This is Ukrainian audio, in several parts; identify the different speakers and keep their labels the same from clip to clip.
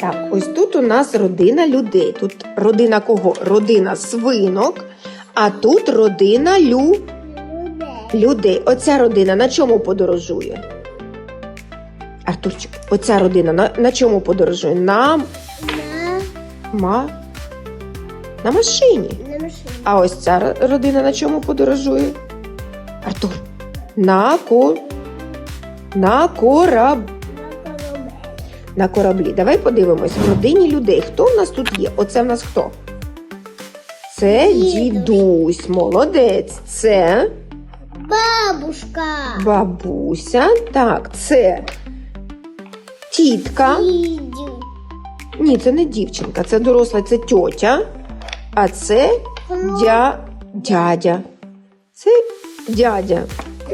Speaker 1: Так, ось тут у нас родина людей. Тут родина кого? Родина свинок, а тут родина лю... людей. Оця родина на чому подорожує? Артурчик, оця родина на, на чому подорожує? На,
Speaker 2: На,
Speaker 1: ма... на машині.
Speaker 2: на машині.
Speaker 1: А ось ця родина на чому подорожує? Артур. На ко... На кораб...
Speaker 2: На
Speaker 1: кораблі. Давай подивимось в родині людей. Хто в нас тут є? Оце в нас хто? Це
Speaker 2: Дідусь.
Speaker 1: молодець. Це
Speaker 2: Бабушка.
Speaker 1: бабуся. Так, це тітка. Ні, це не дівчинка, це доросла, це тьотя. А це дя... дядя. Це дядя.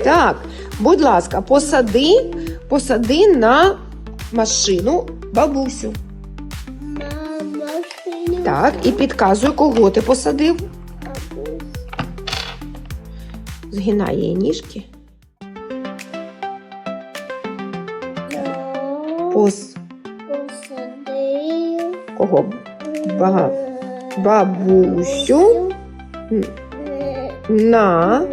Speaker 1: Так, будь ласка, посади, посади на машину бабусю. Так, і підказуй, кого ти посадив. Згинай її ніжки. Пос...
Speaker 2: Посадив.
Speaker 1: Кого? Ба... Бабусю на
Speaker 2: На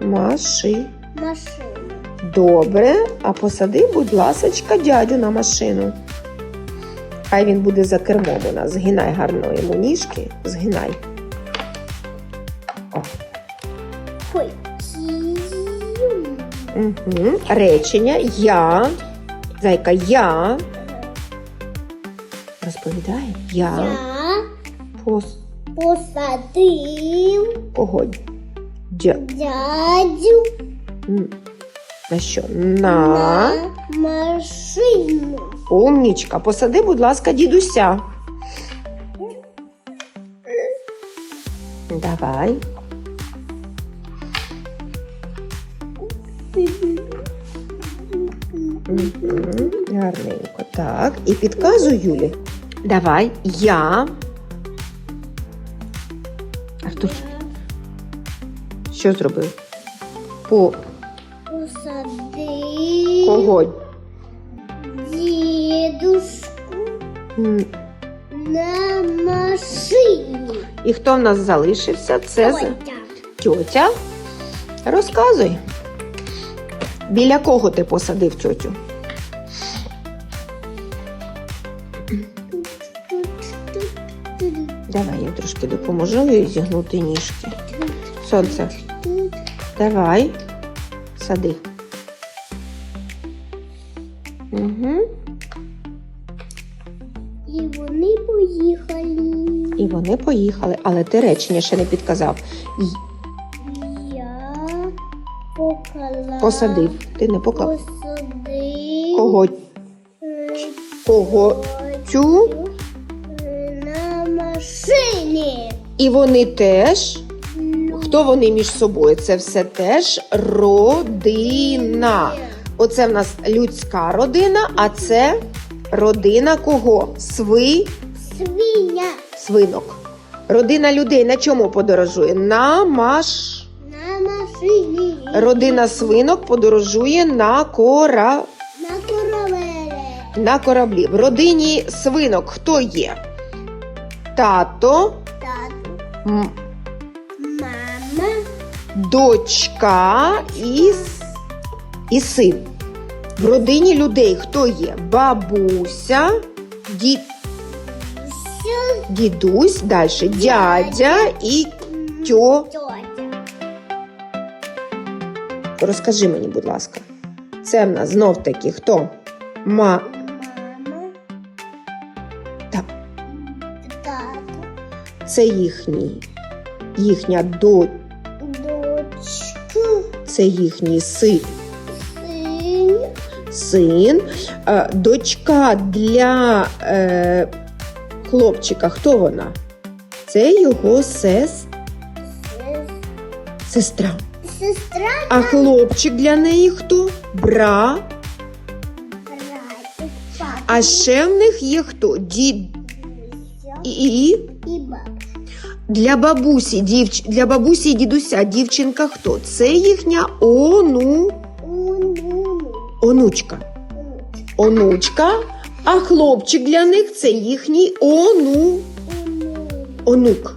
Speaker 1: маши.
Speaker 2: машину.
Speaker 1: Добре, а посади, будь ласочка, дядю на машину. Хай він буде за кермом у нас. Згинай гарно йому ніжки. Згинай. О. Угу. Речення я. Зайка, я. Розповідає. Я.
Speaker 2: Я
Speaker 1: Пос...
Speaker 2: посадив
Speaker 1: Кого? Дя...
Speaker 2: дядю.
Speaker 1: На що? На.
Speaker 2: на машину.
Speaker 1: Умнічка. Посади, будь ласка, дідуся. Давай. Гарненько. Так. І підказуй Юлі. Давай. Я. Артур, що зробив? По Кого?
Speaker 2: дідушку
Speaker 1: М,
Speaker 2: на машині.
Speaker 1: І хто в нас залишився? Це за-
Speaker 2: Тьотя.
Speaker 1: тьотя. Розказуй. Біля кого ти посадив тьотю? Давай я трошки допоможу їй зігнути ніжки. Сонце, давай. Сади.
Speaker 2: І вони поїхали.
Speaker 1: І вони поїхали, але ти речення ще не підказав.
Speaker 2: Я поклала.
Speaker 1: Посадив. Ти не поклав.
Speaker 2: Посадив.
Speaker 1: Кого?
Speaker 2: е,
Speaker 1: Кого? Цю?
Speaker 2: На машині.
Speaker 1: І вони теж.
Speaker 2: Ну,
Speaker 1: Хто вони між собою? Це все теж родина. Оце в нас людська родина, а це родина кого? Сви,
Speaker 2: Свиня
Speaker 1: свинок. Родина людей на чому подорожує? На маш.
Speaker 2: на машині.
Speaker 1: Родина свинок подорожує на кора...
Speaker 2: На корабелі.
Speaker 1: на кораблі. В родині свинок хто є? Тато,
Speaker 2: Тату.
Speaker 1: м-
Speaker 2: Мама.
Speaker 1: дочка і, і син. В родині людей хто є? Бабуся, дід, дідусь, далі дядя і тьо. Розкажи мені, будь ласка. Це в нас знов таки хто? Ма.
Speaker 2: Тато.
Speaker 1: це їхній, їхня до,
Speaker 2: Дочка.
Speaker 1: це їхній. Син.
Speaker 2: Син.
Speaker 1: Е, Дочка для е, хлопчика. Хто вона? Це його сес,
Speaker 2: сес-
Speaker 1: сестра.
Speaker 2: Сестра.
Speaker 1: А хлопчик для неї хто? Бра. А ще в них є хто? Дід І для бабусі, дівч... для бабусі і дідуся дівчинка хто? Це їхня ону... Онучка. Онучка. А хлопчик для них це їхній ону. онук.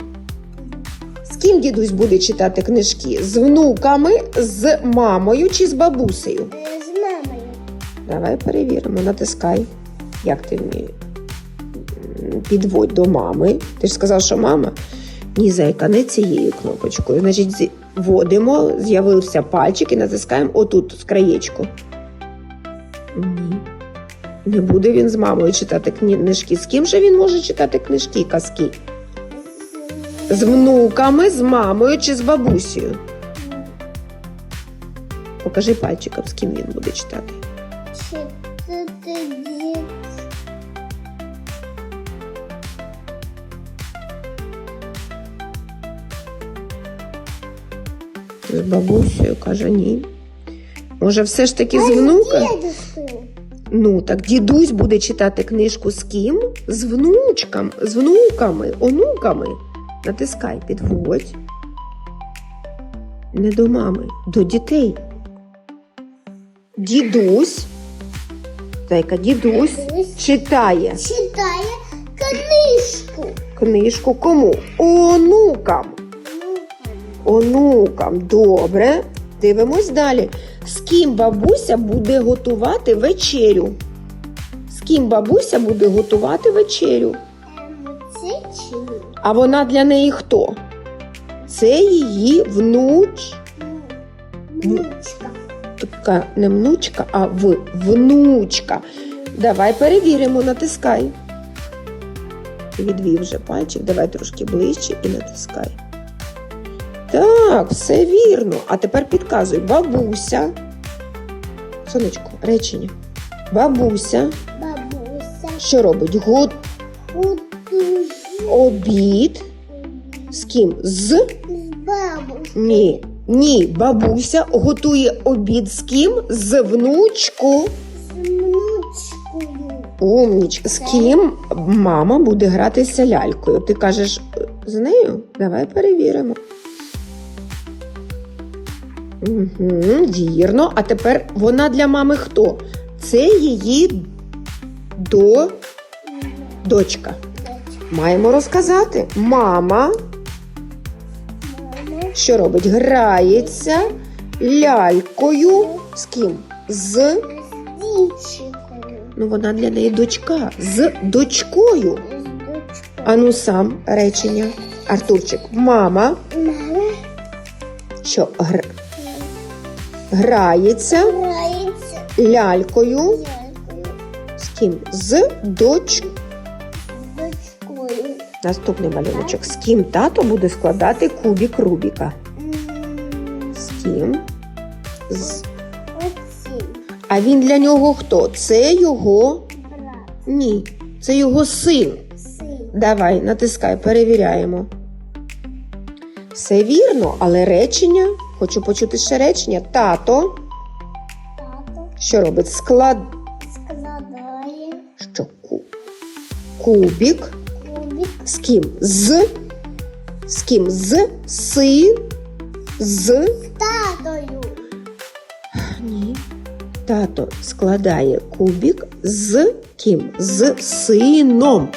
Speaker 1: З ким дідусь буде читати книжки? З внуками, з мамою чи з бабусею?
Speaker 2: Е, З мамою.
Speaker 1: Давай перевіримо, натискай. Як ти вмієш? Підводь до мами. Ти ж сказав, що мама? Ні, зайка, не цією кнопочкою. Значить, вводимо, з'явився пальчик і натискаємо отут, з краєчку. Ні. Не буде він з мамою читати книжки. З ким же він може читати книжки, казки? З внуками, з мамою чи з бабусею? Покажи пальчиком, з ким він буде читати.
Speaker 2: Читати дід.
Speaker 1: З бабусею каже ні. Може, все ж таки з внука? Ну, так дідусь буде читати книжку з ким? З внучками, з внуками, онуками. Натискай, підводь. Не до мами, до дітей. Дідусь. Дідусь
Speaker 2: Дідусь.
Speaker 1: читає
Speaker 2: Читає книжку.
Speaker 1: книжку кому? Онукам. Онукам. Добре. Дивимось далі. З ким бабуся буде готувати вечерю? З ким бабуся буде готувати вечерю? А вона для неї хто? Це її внуч.
Speaker 2: Внучка.
Speaker 1: Така не внучка, а в внучка. Давай перевіримо, натискай. Відвів вже пальчик, давай трошки ближче і натискай. Так, все вірно. А тепер підказуй. Бабуся. Сонечко, речення. Бабуся,
Speaker 2: Бабуся.
Speaker 1: що робить?
Speaker 2: Готує.
Speaker 1: обід. З ким? З
Speaker 2: З
Speaker 1: ні. Ні, бабуся готує обід з ким? З внучку.
Speaker 2: З внучкою.
Speaker 1: Умніч, з ким мама буде гратися лялькою? Ти кажеш «Е, з нею? Давай перевіримо. Угу, вірно. А тепер вона для мами хто? Це її до дочка. Маємо розказати. Мама, що робить? Грається лялькою. З ким? З.
Speaker 2: Дівчинкою.
Speaker 1: Ну, вона для неї дочка. З дочкою.
Speaker 2: З дочкою.
Speaker 1: Ану сам речення. Артурчик, мама,
Speaker 2: Мама
Speaker 1: що гр... грається
Speaker 2: грається
Speaker 1: лялькою
Speaker 2: лялькою.
Speaker 1: з ким? З доч...
Speaker 2: Дочкою.
Speaker 1: Наступний малюночок. З ким тато буде складати кубік Рубіка? З ким? З... А він для нього хто? Це його.
Speaker 2: Брат.
Speaker 1: Ні, це його син.
Speaker 2: Син.
Speaker 1: Давай, натискай, перевіряємо. Все вірно, але речення. Хочу почути ще речення. Тато,
Speaker 2: Тато
Speaker 1: що робить? Склад.
Speaker 2: складає
Speaker 1: Що ку... кубік
Speaker 2: кубик
Speaker 1: з ким? З. З ким? З син. З.
Speaker 2: татою.
Speaker 1: Ні. Тато складає кубік з ким? З сином.